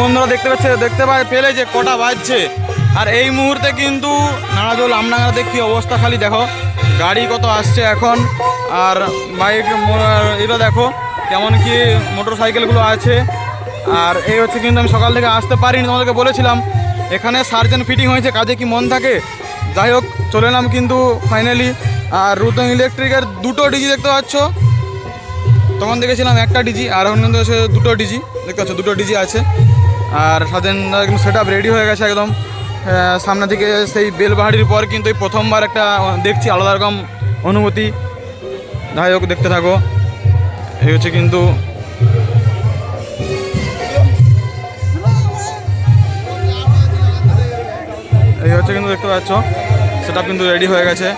বন্ধুরা দেখতে পাচ্ছে, দেখতে পায়, পেলে যে কটা বাজছে। আর এই মুহূর্তে কিন্তু নানাজোল আমনাগাতে কি অবস্থা খালি, দেখো। গাড়ি কত আসছে এখন, আর বাইক এটা দেখো কেমন কি মোটর সাইকেলগুলো আছে। আর এই হচ্ছে কিন্তু আমি সকাল থেকে আসতে পারিনি, তোমাদেরকে বলেছিলাম। এখানে সার্জেন্ট ফিটিং হয়েছে, কাজে কি মন থাকে? যাই হোক, চলে এলাম কিন্তু ফাইনালি। আর রুতং ইলেকট্রিকের দুটো ডিজি দেখতে পাচ্ছ। তখন দেখেছিলাম একটা ডিজি, আর এখন কিন্তু দুটো ডিজি, দেখতে পাচ্ছ, দুটো ডিজি আছে। আর স্বাধীন কিন্তু সেট আপ রেডি হয়ে গেছে একদম। সামনে থেকে সেই বেলবাহাড়ির পর কিন্তু এই প্রথমবার একটা দেখছি আলাদা রকম অনুভূতি। যাই হোক, দেখতে থাকো। এই হচ্ছে কিন্তু এই হচ্ছে কিন্তু দেখতে পাচ্ছ সেটা কিন্তু রেডি হয়ে গেছে।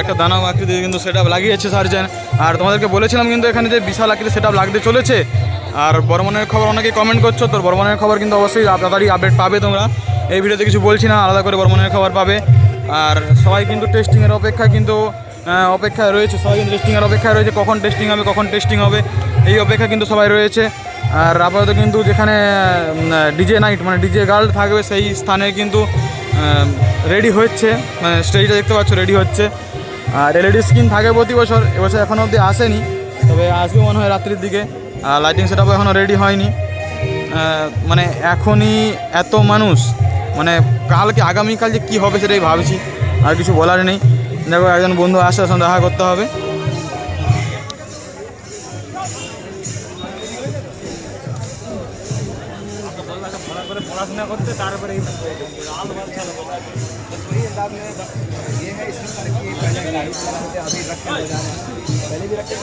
একটা দানব আকৃতি কিন্তু সেট লাগিয়েছে সার্জেন। আর তোমাদেরকে বলেছিলাম কিন্তু এখানে যে বিশাল আকৃতি সেট লাগতে চলেছে আর বর্মনের খবর অনেকেই কমেন্ট করছ তোর বর্মনের খবর কিন্তু অবশ্যই তাড়াতাড়ি আপডেট পাবে তোমরা। এই ভিডিওতে কিছু বলছি না, আলাদা করে বর্মনের খবর পাবে। আর সবাই কিন্তু টেস্টিংয়ের অপেক্ষা কিন্তু অপেক্ষায় রয়েছে, সবাই কিন্তু টেস্টিংয়ের অপেক্ষায় রয়েছে, কখন টেস্টিং হবে, কখন টেস্টিং হবে, এই অপেক্ষা কিন্তু সবাই রয়েছে। আর আপাতত কিন্তু যেখানে ডিজে নাইট মানে ডিজে গার্ল থাকবে, সেই স্থানে কিন্তু রেডি হচ্ছে মানে স্টেজটা দেখতে পাচ্ছ রেডি হচ্ছে। আর এলইডি স্ক্রিন থাকে প্রতি বছর, এবছর এখনও অবধি আসেনি, তবে আসবে মনে হয় রাত্রির দিকে। লাইটিং সেট এখনও রেডি হয়নি। মানে এখনই এত মানুষ মানে কালকে, আগামীকাল যে কী হবে সেটাই ভাবছি, আর কিছু বলার নেই। দেখো, একজন বন্ধু আসে সঙ্গে দেখা করতে হবে। তারপরে Beni bir dakika.